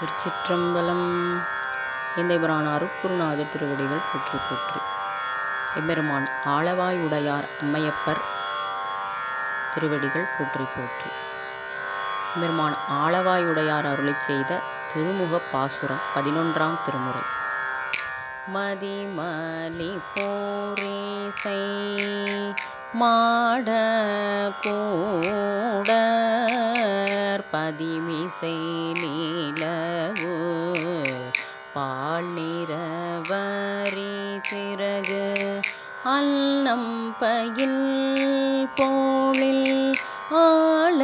திருச்சிற்றம்பலம் எந்தைபிரான் அருட்குருநாதர் திருவடிகள் போற்றி போற்றி. எம்பெருமான் ஆளவாய் உடையார் அம்மையப்பர் திருவடிகள் போற்றி போற்றி. எம்பெருமான் ஆளவாய் உடையார் அருளை செய்த திருமுக பாசுரம் பதினொன்றாம் திருமுறை. மதிமலி போரேசை மாட பதிமிசை நீல இரவரி நிறவரி சிறகு அன்னம் பயில் போலில் ஆளவாயில்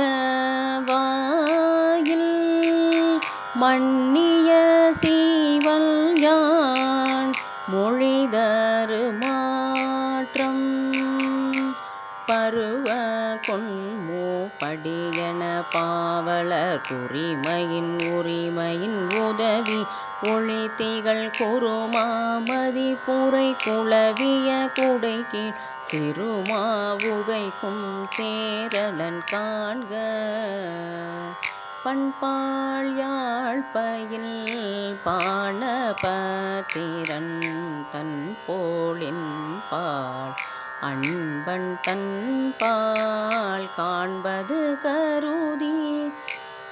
மன்னிய சீவல் யான் மொழிதரு மாற்றம் பருவ கொன்மூ படியன பாவலர் குறிமையின் உரிமையின் உதவி ஒளித்திகள் குருமாமதி புரை குளவிய குடை சிறுமா உகைக்கும் சேரலன் காண்க. பண்பாள் யாழ்பயில் பாணபத்திரன் தன் போலின் பால் அன்பன் தன்பால் காண்பது கருதி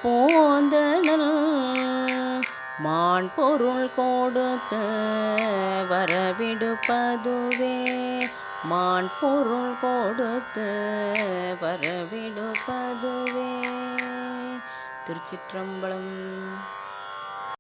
போந்தனல் மான் பொருள் கொடுத்து வரவிடுப்பதுவே. மான் பொருள் கொடுத்து வரவிடுப்பதுவே. திருச்சிற்றம்பலம்